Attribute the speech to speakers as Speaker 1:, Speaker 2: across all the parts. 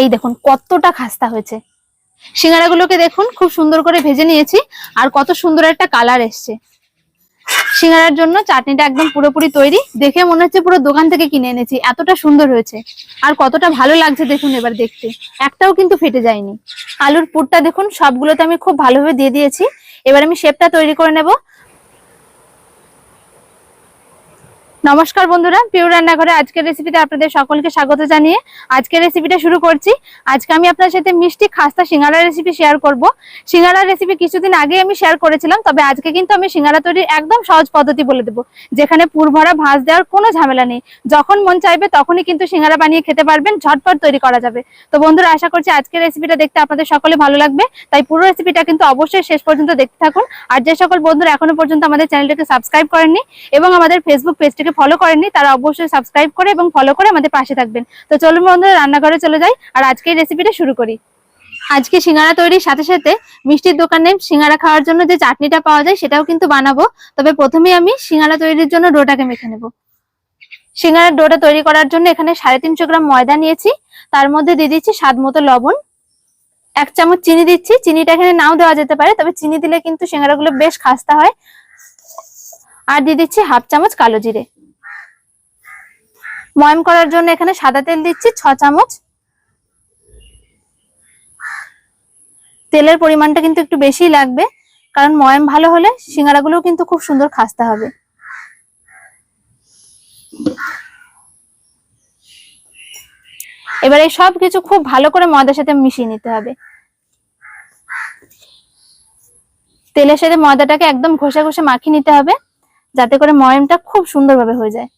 Speaker 1: এই দেখুন, কতটা খাস্তা হয়েছে। সিঙ্গারাগুলোকে দেখুন, খুব সুন্দর করে ভেজে নিয়েছি, আর কত সুন্দর একটা কালার এসছে। সিঙ্গারার জন্য চাটনিটা একদম পুরোপুরি তৈরি। দেখে মনে হচ্ছে পুরো দোকান থেকে কিনে এনেছি। এতটা সুন্দর হয়েছে, আর কতটা ভালো লাগছে দেখুন এবার দেখতে। একটাও কিন্তু ফেটে যায়নি। আলুর পুরটা দেখুন, সবগুলোতে আমি খুব ভালোভাবে দিয়ে দিয়েছি। এবার আমি শেপটা তৈরি করে নেব। নমস্কার বন্ধুরা পিওর রান্নাঘরে আজকের রেসিপিতে আপনাদের সকলকে স্বাগত জানিয়ে আজকের রেসিপিটা শুরু করছি। আজকে আমি আপনার সাথে মিষ্টি খাস্তা সিঙ্গারা রেসিপি শেয়ার করব। সিঙ্গারা রেসিপি কিছুদিন আগে আমি শেয়ার করেছিলাম, তবে আজকে কিন্তু আমি সিঙ্গারা তৈরির একদম সহজ পদ্ধতি বলে দেবো, যেখানে পুর ভরা ভাঁজ দেওয়ার কোনো ঝামেলা নেই। যখন মন চাইবে তখনই কিন্তু সিঙ্গারা বানিয়ে খেতে পারবেন, ঝটপট তৈরি করা যাবে। তো বন্ধুরা, আশা করছি আজকের রেসিপিটা দেখতে আপনাদের সকলে ভালো লাগবে, তাই পুরো রেসিপিটা কিন্তু অবশ্যই শেষ পর্যন্ত দেখতে থাকুন। আর যে সকল বন্ধুরা এখনও পর্যন্ত আমাদের চ্যানেলটাকে সাবস্ক্রাইব করেননি, এবং আমাদের ফেসবুক পেজটাকে ফলো করেননি, তারা অবশ্যই সাবস্ক্রাইব করে এবং ফলো করে আমাদের পাশে থাকবেন। তো চলুন বন্ধুরা, রান্নাঘরে চলে যাই আর আজকে রেসিপিটা শুরু করি। আজকে সিঙ্গারা তৈরির সাথে সাথে মিষ্টির দোকানে সিঙ্গারা খাওয়ার জন্য যে চাটনিটা পাওয়া যায় সেটাও কিন্তু বানাবো। তবে প্রথমেই আমি সিঙ্গারা তৈরির জন্য ডোটাকে মেখে নেব। সিঙ্গারার ডোটা তৈরি করার জন্য এখানে সাড়ে তিনশো গ্রাম ময়দা নিয়েছি, তার মধ্যে দিয়ে দিচ্ছি স্বাদ মতো লবণ, এক চামচ চিনি দিচ্ছি। চিনিটা এখানে নাও দেওয়া যেতে পারে, তবে চিনি দিলে কিন্তু সিঙ্গারাগুলো বেশ খাস্তা হয়। আর দিয়ে দিচ্ছি হাফ চামচ কালো জিরে। ময়ম করার জন্য এখানে সাদা তেল দিচ্ছি, ছ চামচ। তেলের পরিমাণটা কিন্তু একটু বেশিই লাগবে, কারণ ময়ম ভালো হলে সিঙ্গারাগুলোও কিন্তু খুব সুন্দর খাসতে হবে। এবার এই সব কিছু খুব ভালো করে ময়দার সাথে মিশিয়ে নিতে হবে। তেলের সাথে ময়দাটাকে একদম ঘষে ঘষে মাখিয়ে নিতে হবে, যাতে করে ময়মটা খুব সুন্দরভাবে হয়ে যায়।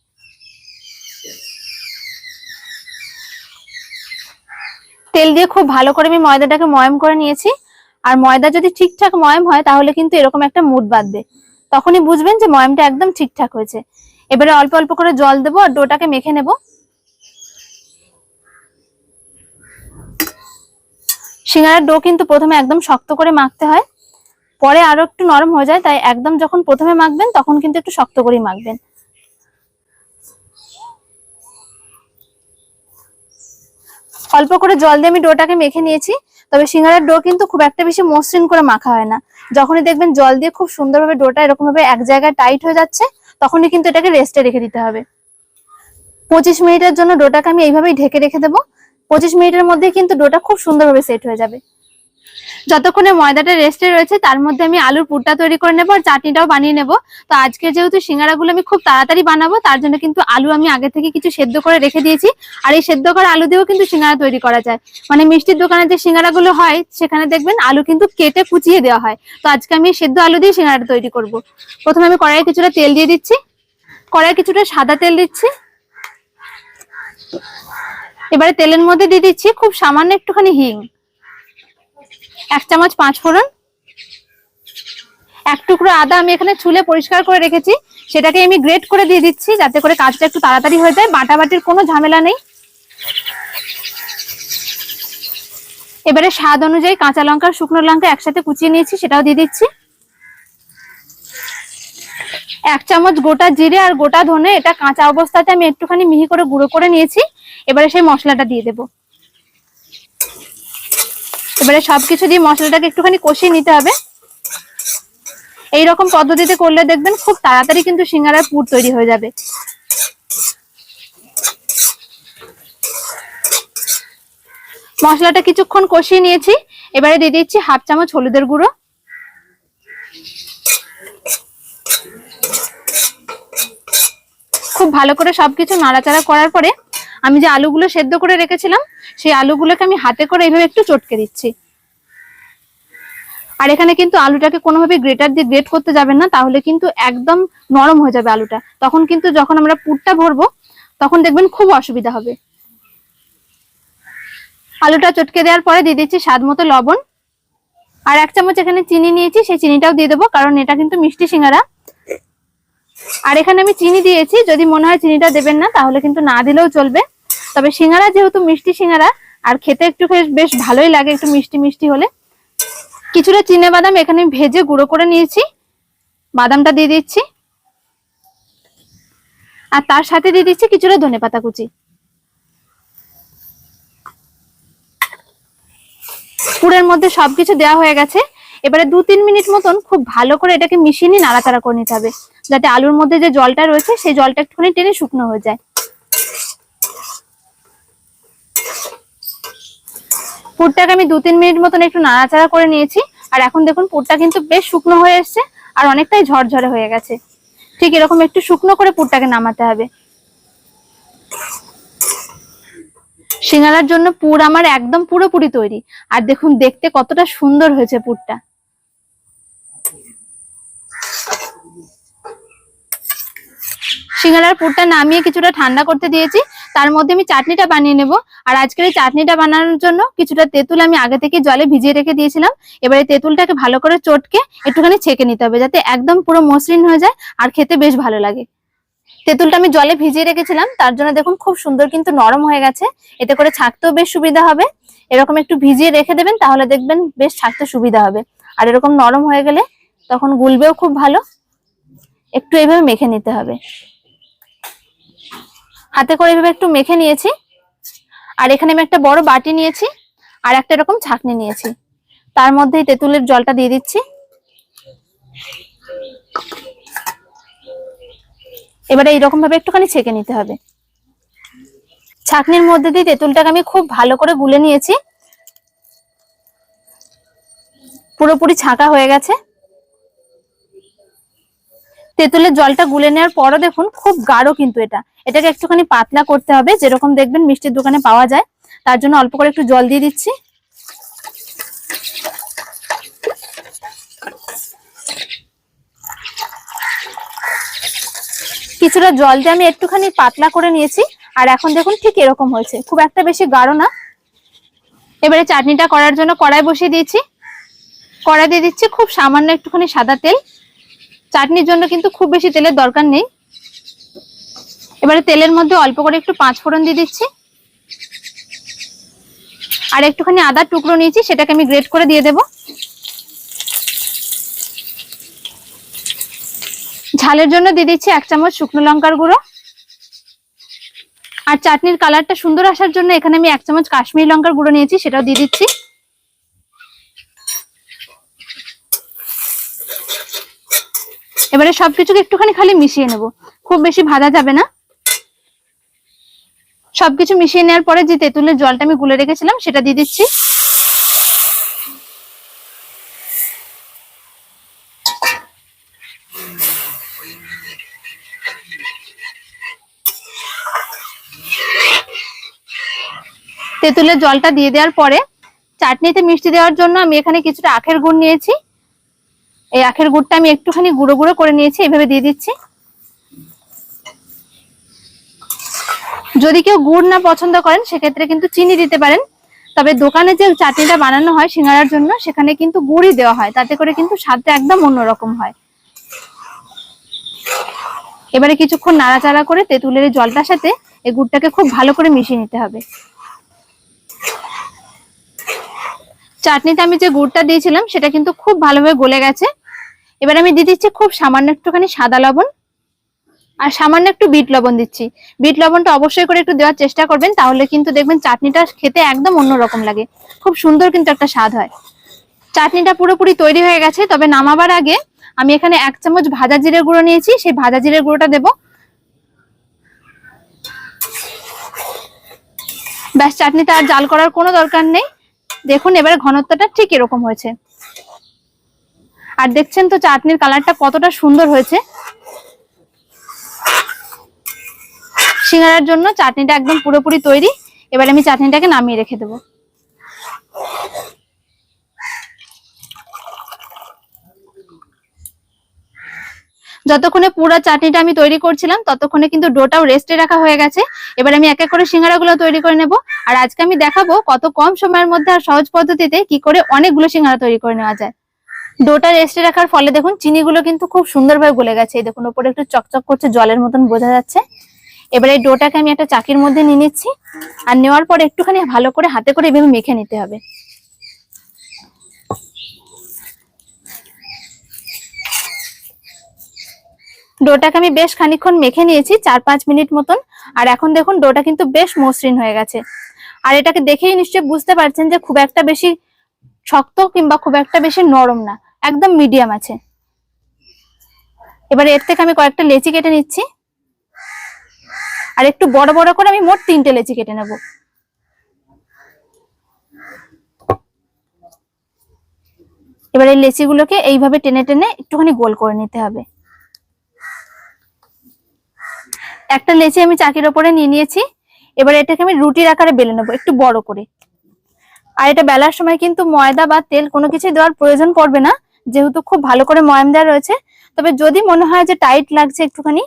Speaker 1: তেল দিয়ে খুব ভালো করে আমি ময়দাটাকে ময়ম করে নিয়েছি। আর ময়দা যদি ঠিকঠাক ময়ম হয়, তাহলে কিন্তু এরকম একটা মুড বাঁধবে। তখনই বুঝবেন যে ময়মটা একদম ঠিকঠাক হয়েছে। এবারে অল্প অল্প করে জল দেবো আর ডোটাকে মেখে নেব। সিঙ্গারার ডো কিন্তু প্রথমে একদম শক্ত করে মাখতে হয়। পরে আরও একটু নরম হয়ে যায়, তাই একদম যখন প্রথমে মাখবেন, তখন কিন্তু একটু শক্ত করেই মাখবেন। অল্প করে জল দিয়ে আমি ডোটাকে মেখে নিয়েছি। তবে সিঙ্গারার ডো কিন্তু খুব একটা বেশি মসৃণ করে মাখা হয় না। যখনই দেখবেন জল দিয়ে খুব সুন্দরভাবে ডোটা এরকম ভাবে এক জায়গায় টাইট হয়ে যাচ্ছে, তখনই কিন্তু এটাকে রেস্টে রেখে দিতে হবে। পঁচিশ মিনিটের জন্য ডোটাকে আমি এইভাবেই ঢেকে রেখে দেবো। পঁচিশ মিনিটের মধ্যে কিন্তু ডোটা খুব সুন্দরভাবে সেট হয়ে যাবে। যতক্ষণে ময়দাটা রেস্টে রয়েছে, তার মধ্যে আমি আলুর পুরটা তৈরি করে নেব আর চাটনিটাও বানিয়ে নেব। তো আজকে যেহেতু সিঙ্গারাগুলো আমি খুব তাড়াতাড়ি বানাবো, তার জন্য কিন্তু আলু আমি আগে থেকে কিছু সেদ্ধ করে রেখে দিয়েছি। আর এই সেদ্ধ করা আলু দিয়েও কিন্তু সিঙ্গারা তৈরি করা যায়। মানে মিষ্টির দোকানে যে সিঙ্গারাগুলো হয়, সেখানে দেখবেন আলু কিন্তু কেটে কুচিয়ে দেওয়া হয়। তো আজকে আমি সেদ্ধ আলু দিয়ে সিঙ্গারাটা তৈরি করব। প্রথমে আমি কড়াইয়ে কিছুটা তেল দিয়ে দিচ্ছি। কড়াইয়ে কিছুটা সাদা তেল দিচ্ছি। এবারে তেলের মধ্যে দিয়ে দিচ্ছি খুব সামান্য একটুখানি হিং। এক চামচ পাঁচ ফোড়ন, এক টুকরো আদা আমি এখানে চুলে পরিষ্কার করে রেখেছি। সেটাকে আমি গ্রেট করে দিয়ে দিচ্ছি যাতে করে কাজটা একটু তাড়াতাড়ি হয়ে যায়, বাটাবাটির কোনো ঝামেলা নেই। এবারে স্বাদ অনুযায়ী কাঁচা লঙ্কা, শুকনো লঙ্কা একসাথে কুচিয়ে নিয়েছি, সেটাও দিয়ে দিচ্ছি। এক চামচ গোটা জিরে আর গোটা ধনে, এটা কাঁচা অবস্থাতে আমি একটুখানি মিহি করে গুঁড়ো করে নিয়েছি। এবারে সেই মশলাটা দিয়ে দেবো। এবারে সবকিছু দিয়ে মশলাটাকে একটুখানি কষিয়ে নিতে হবে। এই রকম পদ্ধতিতে করলে দেখবেন খুব তাড়াতাড়ি কিন্তু সিঙ্গারার পুর তৈরি হয়ে যাবে। মশলাটা কিছুক্ষণ কষিয়ে নিয়েছি। এবারে দিয়ে দিচ্ছি হাফ চামচ হলুদের গুঁড়ো। খুব ভালো করে সবকিছু নাড়াচাড়া করার পরে আমি যে আলুগুলো সেদ্ধ করে রেখেছিলাম, সেই আলুগুলোকে আমি হাতে করে এইভাবে একটু চটকে দিচ্ছি। আর এখানে কিন্তু আলুটাকে কোনোভাবে গ্রেটার দিয়ে গ্রেট করতে যাবেন না, তাহলে কিন্তু একদম নরম হয়ে যাবে আলুটা। তখন কিন্তু যখন আমরা পুরটা ভরবো, তখন দেখবেন খুব অসুবিধা হবে। আলুটা চটকে দেওয়ার পরে দিয়ে দিচ্ছি স্বাদ মতো লবণ। আর এক চামচ এখানে চিনি নিয়েছি, সেই চিনিটাও দিয়ে দেবো, কারণ এটা কিন্তু মিষ্টি সিঙ্গারা। আর এখানে আমি চিনি দিয়েছি। যদি মনে হয় চিনিটা দেবেন না, তাহলে কিন্তু না দিলেও চলবে। তবে সিঙ্গারা যেহেতু মিষ্টি সিঙ্গারা, আর খেতে একটু বেশ- ভালোই লাগে একটু মিষ্টি মিষ্টি হলে। কিছুটা চিনে বাদাম এখানে ভেজে গুঁড়ো করে নিয়েছি। বাদামটা দিয়ে দিচ্ছি। আর তার সাথে দিয়ে দিচ্ছি কিছুটা ধনেপাতা কুচি। পুরের মধ্যে সবকিছু দেওয়া হয়ে গেছে। এবারে দু তিন মিনিট মতন খুব ভালো করে এটাকে মিশিয়ে নিয়ে নাড়াচাড়া করে নিতে হবে। যাতে আলুর মধ্যে যে জলটা রয়েছে, সেই জলটা একটুখানি টেনে শুকনো হয়ে যায়। পুরটাকে আমি দু তিন মিনিট মতন একটু নাড়াচাড়া করে নিয়েছি। আর এখন দেখুন, পুরটা কিন্তু বেশ শুকনো হয়ে এসছে আর অনেকটাই ঝরঝরে হয়ে গেছে। ঠিক এরকম একটু শুকনো করে পুরটাকে নামাতে হবে। সিঙ্গারার জন্য পুর আমার একদম পুরোপুরি তৈরি। আর দেখুন, দেখতে কতটা সুন্দর হয়েছে পুরটা। সিঙ্গারার পুরটা নামিয়ে কিছুটা ঠান্ডা করতে দিয়েছি। তার মধ্যে আমি চাটনিটা বানিয়ে নেব। আর আজকের এই চাটনিটা বানানোর জন্য কিছুটা তেঁতুল আমি আগে থেকে জলে ভিজিয়ে রেখে দিয়েছিলাম। এবারে তেঁতুলটাকে ভালো করে চটকে একটুখানি ছেঁকে নিতে হবে যাতে একদম পুরো মসৃণ হয়ে যায় আর খেতে বেশ ভালো লাগে। তেঁতুলটা আমি জলে ভিজিয়ে রেখেছিলাম। তার জন্য দেখুন খুব সুন্দর কিন্তু নরম হয়ে গেছে। এতে করে ছাকতেও বেশ সুবিধা হবে। এরকম একটু ভিজিয়ে রেখে দেবেন তাহলে দেখবেন বেশ ছাকতে সুবিধা হবে। আর এরকম নরম হয়ে গেলে তখন গুলবেও খুব ভালো। একটু এইভাবে মেখে নিতে হবে। হাতে করে এভাবে একটু মেখে নিয়েছি। আর এখানে আমি একটা বড় বাটি নিয়েছি আর একটা এরকম ছাকনি নিয়েছি। তার মধ্যে তেঁতুলের জলটা দিয়ে দিচ্ছি। এবারে এইরকম ভাবে একটুখানি ছেঁকে নিতে হবে। ছাকনির মধ্যে দিয়ে তেঁতুলটাকে আমি খুব ভালো করে গুলে নিয়েছি। পুরোপুরি ছাঁকা হয়ে গেছে। তেঁতুলের জলটা গুলে নেওয়ার পরও দেখুন খুব গাঢ় কিন্তু এটা। এটাকে একটুখানি পাতলা করতে হবে, যেরকম দেখবেন মিষ্টির দোকানে পাওয়া যায়। তার জন্য অল্প করে একটু জল দিয়ে দিচ্ছি। কিছুটা জল দিয়ে আমি একটুখানি পাতলা করে নিয়েছি, আর এখন দেখুন ঠিক এরকম হয়েছে। খুব একটা বেশি গাঢ় না। এবারে চাটনিটা করার জন্য কড়াই বসিয়ে দিয়েছি। কড়াই দিয়ে দিচ্ছি খুব সামান্য একটুখানি সাদা তেল। চাটনির জন্য কিন্তু খুব বেশি তেলের দরকার নেই। এবারে তেলের মধ্যে অল্প করে একটু পাঁচ ফোড়ন দিয়ে দিচ্ছি। আর একটুখানি আদার টুকরো নিয়েছি, সেটাকে আমি গ্রেট করে দিয়ে দেব। ঝালের জন্য দিয়ে দিচ্ছি এক চামচ শুকনো লঙ্কার গুঁড়ো। আর চাটনির কালারটা সুন্দর আসার জন্য এখানে আমি এক চামচ কাশ্মীরি লঙ্কার গুঁড়ো নিয়েছি, সেটাও দিয়ে দিচ্ছি। এবারে সবকিছুকে একটুখানি খালি মিশিয়ে নেব। খুব বেশি ভাজা যাবে না। সবকিছু মিশিয়ে নেওয়ার পরে যে তেঁতুলের জলটা আমি গুলে রেখেছিলাম, সেটা দিয়ে দিচ্ছি। তেঁতুলের জলটা দিয়ে দেওয়ার পরে চাটনিতে মিষ্টি দেওয়ার জন্য আমি এখানে কিছুটা আখের গুড় নিয়েছি। এই আখের গুড়টা আমি একটুখানি গুঁড়ো গুঁড়ো করে নিয়েছি, এভাবে দিয়ে দিচ্ছি। যদি কেউ গুড় না পছন্দ করেন, সেক্ষেত্রে কিন্তু চিনি দিতে পারেন। তবে দোকানে যে চাটনিটা বানানো হয় সিঙ্গারার জন্য, সেখানে কিন্তু গুড়ই দেওয়া হয়। তাতে করে কিন্তু স্বাদটা একদম অন্যরকম হয়। এবারে কিছুক্ষণ নাড়াচাড়া করে তেঁতুলের জলটার সাথে এই গুড়টাকে খুব ভালো করে মিশিয়ে নিতে হবে। চাটনিতে আমি যে গুড়টা দিয়েছিলাম, সেটা কিন্তু খুব ভালোভাবে গলে গেছে। এবার আমি দিয়ে দিচ্ছি খুব সামান্য একটুখানি সাদা লবণ। আর সামান্য একটু বিট লবণ দিচ্ছি। বিট লবণটা অবশ্যই করে একটু দেওয়ার চেষ্টা করবেন, তাহলে কিন্তু দেখবেন চাটনিটা খেতে একদম অন্যরকম লাগে। খুব সুন্দর কিন্তু একটা স্বাদ হয়। চাটনিটা পুরোপুরি তৈরি হয়ে গেছে, তবে নামাবার আগে আমি এখানে এক চামচ ভাজা জিরের গুঁড়ো নিয়েছি, সেই ভাজা জিরের গুঁড়োটা দেবো। ব্যাস, চাটনিটা আর জাল করার কোনো দরকার নেই। দেখুন, এবার ঘনত্বটা ঠিক এরকম হয়েছে। আর দেখছেন তো চাটনির কালারটা কতটা সুন্দর হয়েছে। সিঙ্গারার জন্য চাটনিটা একদম পুরোপুরি তৈরি। এবার আমি চাটনিটাকে নামিয়ে রেখে দেবো। যতক্ষণে পুরো চাটনিটা আমি তৈরি করছিলাম, ততক্ষণে কিন্তু ডোটাও রেস্টে রাখা হয়ে গেছে। এবার আমি এক এক করে সিঙ্গারাগুলো তৈরি করে নেব। আর আজকে আমি দেখাবো কত কম সময়ের মধ্যে আর সহজ পদ্ধতিতে কি করে অনেকগুলো সিঙ্গারা তৈরি করে নেওয়া যায়। ডোটা রেস্টে রাখার ফলে দেখুন, চিনিগুলো কিন্তু খুব সুন্দরভাবে গলে গেছে। এই দেখুন, ওপরে একটু চকচক করছে, জলের মতন বোঝা যাচ্ছে। এবার ডোটাকে আমি একটা চাকির মধ্যে নিয়ে নিচ্ছি, আর নেওয়ার পর একটুখানি ভালো করে হাতে করে এভাবে মেখে নিতে হবে। ডোটাকে আমি বেশ খানিকক্ষণ মেখে নিয়েছি, চার পাঁচ মিনিট মতন, আর এখন দেখুন ডোটা কিন্তু বেশ মসৃণ হয়ে গেছে। আর এটাকে দেখেই নিশ্চয়ই বুঝতে পারছেন যে খুব একটা বেশি শক্ত কিংবা খুব একটা বেশি নরম না, একদম মিডিয়াম আছে। এবার এর থেকে আমি কয়েকটা লেচি কেটে নিচ্ছি। আর একটু বড় বড় করে আমি মোট তিনটে লেচি কেটে নেব। এবার এই লেচিগুলোকে এইভাবে টেনে টেনে একটুখানি গোল করে নিতে হবে। একটা লেচি আমি চাকির ওপরে নিয়ে নিয়েছি, এবার এটাকে আমি রুটির আকারে বেলে নেব, একটু বড় করে। আর এটা বেলার সময় কিন্তু ময়দা বা তেল কোনো কিছু দেওয়ার প্রয়োজন পড়বে না, যেহেতু খুব ভালো করে ময়াম দেওয়া রয়েছে। তবে যদি মনে হয় যে টাইট লাগছে একটুখানি,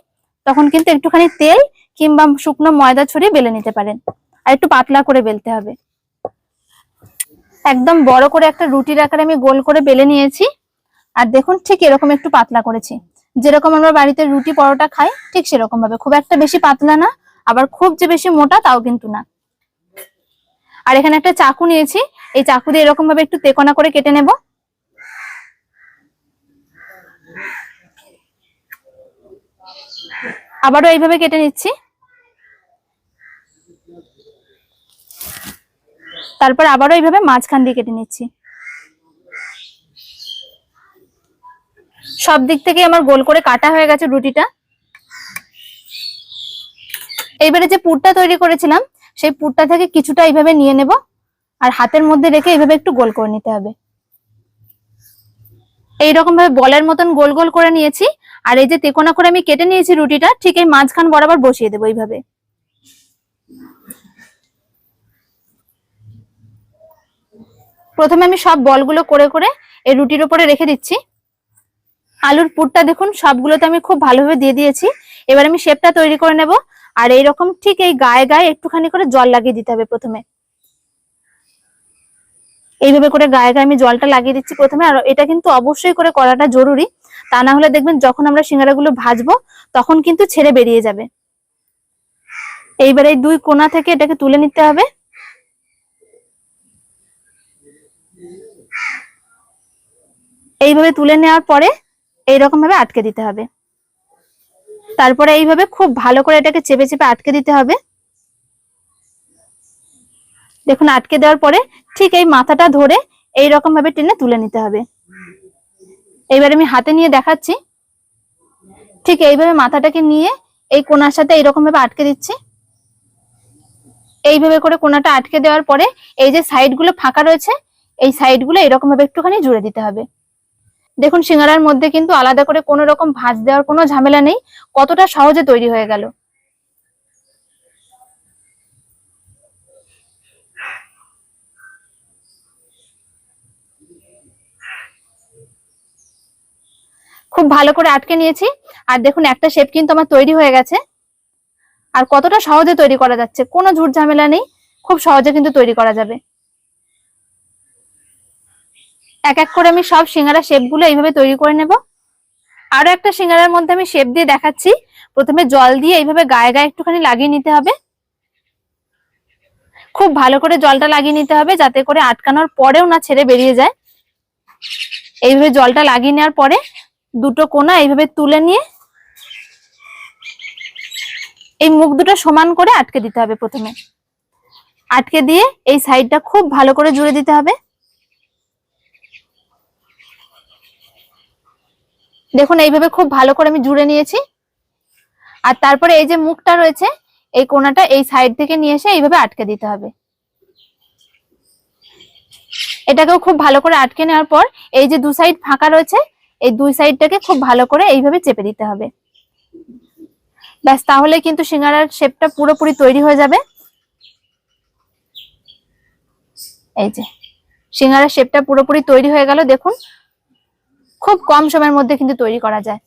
Speaker 1: তখন কিন্তু একটুখানি তেল কিংবা শুকনো ময়দা ছড়িয়ে বেলে নিতে পারেন। আর একটু পাতলা করে বেলতে হবে। একদম বড় করে একটা রুটির আকারে আমি গোল করে বেলে নিয়েছি। আর দেখুন ঠিক এরকম একটু পাতলা করেছি। যেরকম আমরা বাড়িতে রুটি পরোটা খাই, ঠিক সেরকম ভাবে। খুব একটা বেশি পাতলা না, আবার খুব যে বেশি মোটা তাও কিন্তু না। আর এখানে একটা চাকু নিয়েছি। এই চাকু দিয়ে এরকম ভাবে একটু তেকোনা করে কেটে নেব। আবারও এইভাবে কেটে নিচ্ছি। তারপর আবারও এইভাবে মাঝখান দিয়ে কেটে নিচ্ছি। সব দিক থেকে আমার গোল করে কাটা হয়ে গেছে রুটিটা। এইবারে যে পুরটা তৈরি করেছিলাম, সেই পুরটা থেকে কিছুটা এইভাবে নিয়ে নেব আর হাতের মধ্যে রেখে এইভাবে একটু গোল করে নিতে হবে। এইরকম ভাবে বলের মতন গোল গোল করে নিয়েছি। আর এই যে তেকোনা করে আমি কেটে নিয়েছি রুটিটা, ঠিক এই মাঝখান বরাবর বসিয়ে দেবো এইভাবে। প্রথমে আমি সব বলগুলো করে করে এই রুটির উপরে রেখে দিচ্ছি। আলুর পুরটা দেখুন, সবগুলোতে আমি খুব ভালোভাবে দিয়ে দিয়েছি। এবার আমি শেপটা তৈরি করে নেব। আর এইরকম ঠিক এই গায়ে গায়ে একটুখানি করে জল লাগিয়ে দিতে হবে প্রথমে। এইভাবে করে গায়ে গায়ে আমি জলটা লাগিয়ে দিচ্ছি প্রথমে। আর এটা কিন্তু অবশ্যই করে করাটা জরুরি। তা না হলে দেখবেন যখন আমরা সিঙ্গারাগুলো ভাজবো, তখন কিন্তু ছেড়ে বেরিয়ে যাবে। এইবার এই দুই কোনা থেকে এটাকে তুলে নিতে হবে। এইভাবে তুলে নেওয়ার পরে এইরকম ভাবে আটকে দিতে হবে। তারপরে এইভাবে খুব ভালো করে এটাকে চেপে চেপে আটকে দিতে হবে। দেখুন, আটকে দেওয়ার পরে ঠিক এই মাথাটা ধরে এই রকম ভাবে টেনে তুলে নিতে হবে। এইবার আমি হাতে নিয়ে দেখাচ্ছি। ঠিক এইভাবে মাথাটাকে নিয়ে এই কোনার সাথে এইরকম ভাবে আটকে দিচ্ছি। এইভাবে করে কোনাটা আটকে দেওয়ার পরে এই যে সাইডগুলো ফাঁকা রয়েছে, এই সাইডগুলো এরকম ভাবে একটুখানি জুড়ে দিতে হবে। দেখুন, সিঙ্গারার মধ্যে কিন্তু আলাদা করে কোনো রকম ভাঁজ দেওয়ার কোনো ঝামেলা নেই। কতটা সহজে তৈরি হয়ে গেল। খুব ভালো করে আটকে নিয়েছি। আর দেখুন, একটা শেপ কিন্তু আমার তৈরি হয়ে গেছে। আর কতটা সহজে তৈরি করা যাচ্ছে, কোনো ঝুট ঝামেলা নেই, খুব সহজে কিন্তু তৈরি করা যাবে। এক এক করে আমি সব সিঙ্গারা শেপগুলো এইভাবে তৈরি করে নেব। আরও একটা সিঙ্গারার মধ্যে আমি শেপ দিয়ে দেখাচ্ছি। প্রথমে জল দিয়ে এইভাবে গায়ে গায়ে একটুখানি লাগিয়ে নিতে হবে। খুব ভালো করে জলটা লাগিয়ে নিতে হবে যাতে করে আটকানোর পরেও না ছেড়ে বেরিয়ে যায়। এইভাবে জলটা লাগিয়ে নেওয়ার পরে দুটো কোনা এইভাবে তুলে নিয়ে এই মুখ দুটো সমান করে আটকে দিতে হবে প্রথমে। আটকে দিয়ে এই সাইডটা খুব ভালো করে জুড়ে দিতে হবে। দেখুন, এইভাবে খুব ভালো করে আমি জুড়ে নিয়েছি। আর তারপরে এই যে মুখটা রয়েছে, এই কোনাটা এই সাইড থেকে নিয়ে এসে এইভাবে আটকে দিতে হবে। এটাকেও খুব ভালো করে আটকে নেওয়ার পর এই যে দু সাইড ফাঁকা রয়েছে এই দুই সাইডটাকে খুব ভালো করে এইভাবে চেপে দিতে হবে। ব্যাস, তাহলে কিন্তু সিঙ্গারার শেপটা পুরোপুরি তৈরি হয়ে যাবে। এই যে, সিঙ্গারার শেপটা পুরোপুরি তৈরি হয়ে গেল, দেখুন। খুব কম সময়ের মধ্যে কিন্তু তৈরি করা যায়।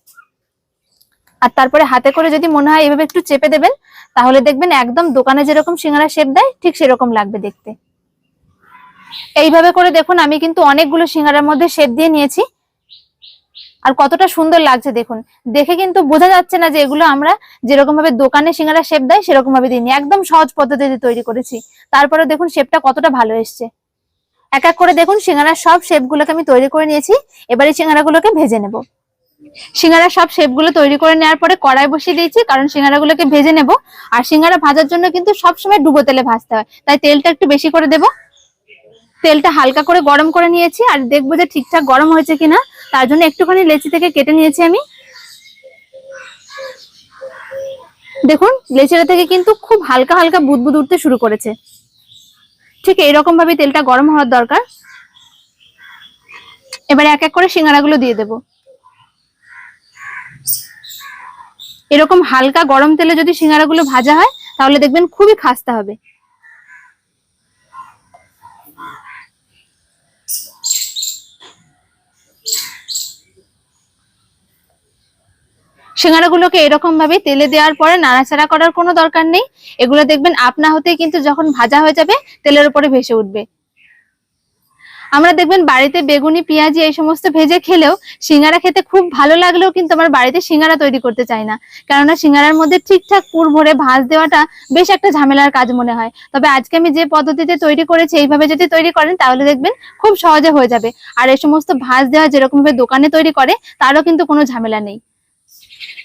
Speaker 1: আর তারপরে হাতে করে যদি মনে হয় এভাবে একটু চেপে দেবেন, তাহলে দেখবেন একদম দোকানে যেরকম সিঙ্গারা শেপ দেয়, ঠিক সেরকম লাগবে দেখতে। এইভাবে করে দেখুন, আমি কিন্তু অনেকগুলো সিঙ্গারার মধ্যে শেপ দিয়ে নিয়েছি। আর কতটা সুন্দর লাগছে দেখুন। দেখে কিন্তু বোঝা যাচ্ছে না যে এগুলো আমরা যেরকম ভাবে দোকানে সিঙ্গারা শেপ দেয়, সেরকম ভাবে দিইনি। একদম সহজ পদ্ধতিতে তৈরি করেছি। তারপরে দেখুন শেপটা কতটা ভালো এসছে। এক এক করে দেখুন সিঙ্গারার সব শেপ গুলোকে আমি তৈরি করে নিয়েছি। এবারে সিঙ্গারাগুলোকে ভেজে নেব। সিঙ্গারা সব শেপগুলো তৈরি করে নেওয়ার পরে কড়াই বসিয়ে দিয়েছি, কারণ সিঙ্গারাগুলোকে ভেজে নেব। আর সিঙ্গারা ভাজার জন্য কিন্তু সবসময় ডুবো তেলে ভাজতে হয়। তাই তেলটা একটু বেশি করে দেব। তেলটা হালকা করে গরম করে নিয়েছি, আর দেখব যে ঠিকঠাক গরম হয়েছে কিনা। তার জন্য একটুখানি লেচি থেকে কেটে নিয়েছি আমি। দেখুন, লেচিটা থেকে কিন্তু খুব হালকা হালকা বুদবুদ উঠতে শুরু করেছে। ঠিক এইরকম ভাবে তেলটা গরম হওয়ার দরকার। এবারে এক এক করে সিঙ্গারাগুলো দিয়ে দেব। এরকম হালকা গরম তেলে যদি সিঙ্গারাগুলো ভাজা হয়, তাহলে দেখবেন খুবই খাস্তা হবে। সিঙ্গারাগুলোকে এরকম ভাবে তেলে দেওয়ার পরে নাড়াচাড়া করার কোনো দরকার নেই। এগুলো দেখবেন আপনা হতে কিন্তু যখন ভাজা হয়ে যাবে, তেলের উপরে ভেসে উঠবে। আমরা দেখবেন বাড়িতে বেগুনি, পেঁয়াজি এই সমস্ত ভেজে খেলেও সিঙ্গারা খেতে খুব ভালো লাগলেও কিন্তু আমার বাড়িতে সিঙ্গারা তৈরি করতে চাই না। কেননা সিঙ্গারার মধ্যে ঠিকঠাক পুর ভরে ভাজ দেওয়াটা বেশ একটা ঝামেলার কাজ মনে হয়। তবে আজকে আমি যে পদ্ধতিতে তৈরি করেছি, এইভাবে যদি তৈরি করেন, তাহলে দেখবেন খুব সহজে হয়ে যাবে। আর এই সমস্ত ভাজ দেওয়া যেরকমভাবে দোকানে তৈরি করে, তারও কিন্তু কোনো ঝামেলা নেই।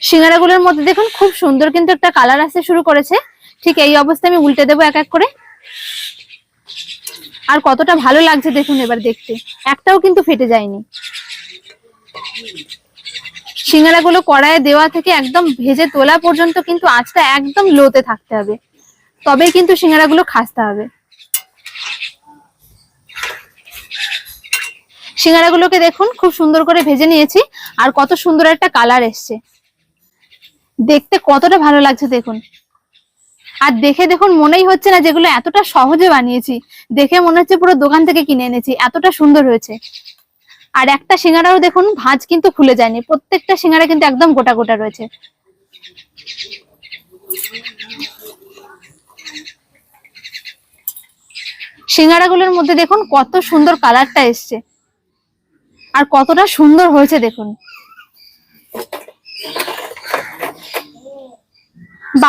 Speaker 1: সিঙ্গারাগুলোর মধ্যে দেখুন, খুব সুন্দর কিন্তু একটা কালার আসতে শুরু করেছে। ঠিক এই অবস্থায় আমি উল্টে দেবো এক এক করে। আর কতটা ভালো লাগছে দেখুন এবার দেখতে। একটাও কিন্তু ফেটে যায়নি। সিঙ্গারাগুলো কড়াইয়ে দেওয়া থেকে একদম ভেজে তোলা পর্যন্ত কিন্তু আঁচটা একদম লোতে থাকতে হবে। তবেই কিন্তু সিঙ্গারাগুলো খাসতে হবে। সিঙ্গারাগুলোকে দেখুন, খুব সুন্দর করে ভেজে নিয়েছি। আর কত সুন্দর একটা কালার এসছে। দেখতে কতটা ভালো লাগছে দেখুন। আর দেখে দেখুন মনেই হচ্ছে না যেগুলো এতটা সহজে বানিয়েছি। দেখে মনে হচ্ছে পুরো দোকান থেকে কিনে এনেছি, এতটা সুন্দর হয়েছে। আর একটা সিঙ্গারাও দেখুন, ভাঁজ কিন্তু খুলে যায়নি। প্রত্যেকটা সিঙ্গারা কিন্তু একদম গোটা গোটা রয়েছে। সিঙ্গারাগুলোর মধ্যে দেখুন কত সুন্দর কালারটা এসছে। আর কতটা সুন্দর হয়েছে দেখুন।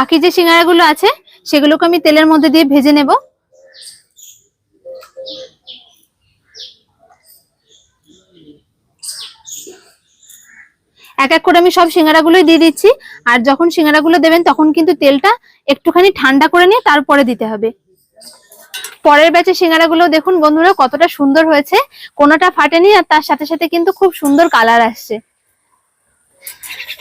Speaker 1: বাকি যে সিঙ্গারাগুলো আছে, সেগুলোকে আমি তেলের মধ্যে দিয়ে ভেজে নেব। এক এক করে আমি সব সিঙ্গারাগুলোই দিয়ে দিচ্ছি। আর যখন সিঙ্গারাগুলো দেবেন, তখন কিন্তু তেলটা একটুখানি ঠান্ডা করে নিয়ে তারপরে দিতে হবে। পরের ব্যাচে সিঙ্গারাগুলো দেখুন বন্ধুরা কতটা সুন্দর হয়েছে। কোনোটা ফাটেনি আর তার সাথে সাথে কিন্তু খুব সুন্দর কালার আসছে।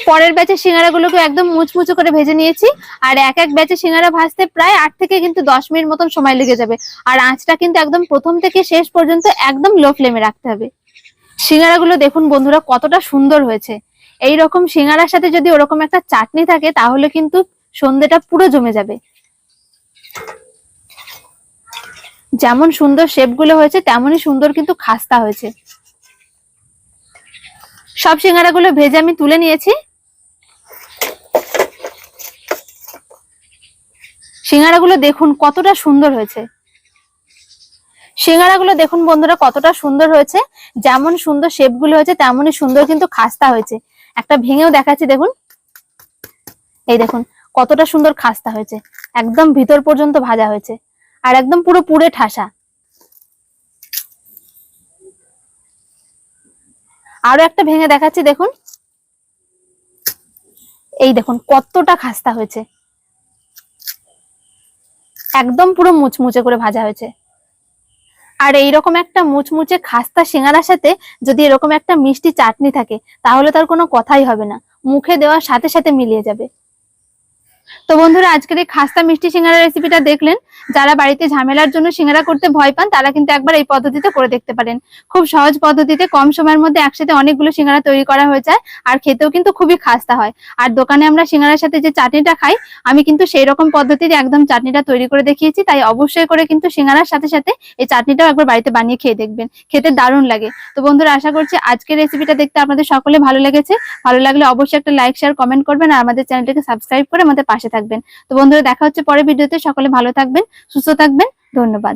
Speaker 1: পরের ব্যাচে সিঙ্গারাগুলোকে একদম মুচমুচো করে ভেজে নিয়েছি। আর এক এক ব্যাচে সিঙ্গারা ভাজতে প্রায় আট থেকে কিন্তু দশ মিনিট মতন সময় লেগে যাবে। আর আঁচটা কিন্তু একদম প্রথম থেকে শেষ পর্যন্ত একদম লো ফ্লেমে রাখতে হবে। সিঙ্গারাগুলো দেখুন বন্ধুরা কতটা সুন্দর হয়েছে। এই রকম সিঙ্গারার সাথে যদি ওরকম একটা চাটনি থাকে, তাহলে কিন্তু সন্ধেটা পুরো জমে যাবে। যেমন সুন্দর শেপগুলো হয়েছে, তেমনই সুন্দর কিন্তু খাস্তা হয়েছে। সব সিঙ্গারাগুলো ভেজে আমি তুলে নিয়েছি। সিঙ্গারাগুলো দেখুন কতটা সুন্দর হয়েছে। সিঙ্গারাগুলো দেখুন বন্ধুরা কতটা সুন্দর হয়েছে। যেমন সুন্দর শেপগুলো হয়েছে, তেমনই সুন্দর কিন্তু খাস্তা হয়েছে। একটা ভেঙেও দেখাচ্ছি, দেখুন। এই দেখুন, কতটা সুন্দর খাস্তা হয়েছে। একদম ভিতর পর্যন্ত ভাজা হয়েছে। আর একদম পুরো পুরে ঠাসা। আরও একটা ভেঙে দেখাচ্ছি, দেখুন। এই দেখুন, কতটা খাস্তা হয়েছে। একদম পুরো মুচমুচে করে ভাজা হয়েছে। আর এই রকম একটা মুচমুচে খাস্তা সিঙ্গারার সাথে যদি এরকম একটা মিষ্টি চাটনি থাকে, তাহলে তার কোনো কথাই হবে না। মুখে দেওয়ার সাথে সাথে মিলিয়ে যাবে। তো বন্ধুরা, আজকের এই খাস্তা মিষ্টি সিঙ্গারা রেসিপিটা দেখলেন। যারা বাড়িতে ঝামেলার জন্য সিঙ্গারা করতে ভয় পান, তারা কিন্তু একবার এই পদ্ধতিতে করে দেখতে পারেন। খুব সহজ পদ্ধতিতে কম সময়ের মধ্যে একসাথে অনেকগুলো সিঙ্গারা তৈরি করা হয়ে যায়, আর খেতেও কিন্তু খুবই খাস্তা হয়। আর দোকানে আমরা সিঙ্গারার সাথে যে চাটনিটা খাই, আমি কিন্তু সেই রকম পদ্ধতিতে একদম চাটনিটা তৈরি করে দেখিয়েছি, তাই অবশ্যই করে কিন্তু সিঙ্গারার সাথে সাথে এই চাটনিটাও একবার বাড়িতে বানিয়ে খেয়ে দেখবেন। খেতে দারুণ লাগে। তো বন্ধুরা, আশা করছি আজকের রেসিপিটা দেখতে আপনাদের সকলে ভালো লেগেছে। ভালো লাগলে অবশ্যই একটা লাইক শেয়ার কমেন্ট করবেন, আর আমাদের চ্যানেলটিকে সাবস্ক্রাইব করে আমাদের পাশে থাকবেন। তো বন্ধুরা দেখা হচ্ছে পরের ভিডিওতে। সকলে ভালো থাকবেন সুস্থ থাকবেন। ধন্যবাদ।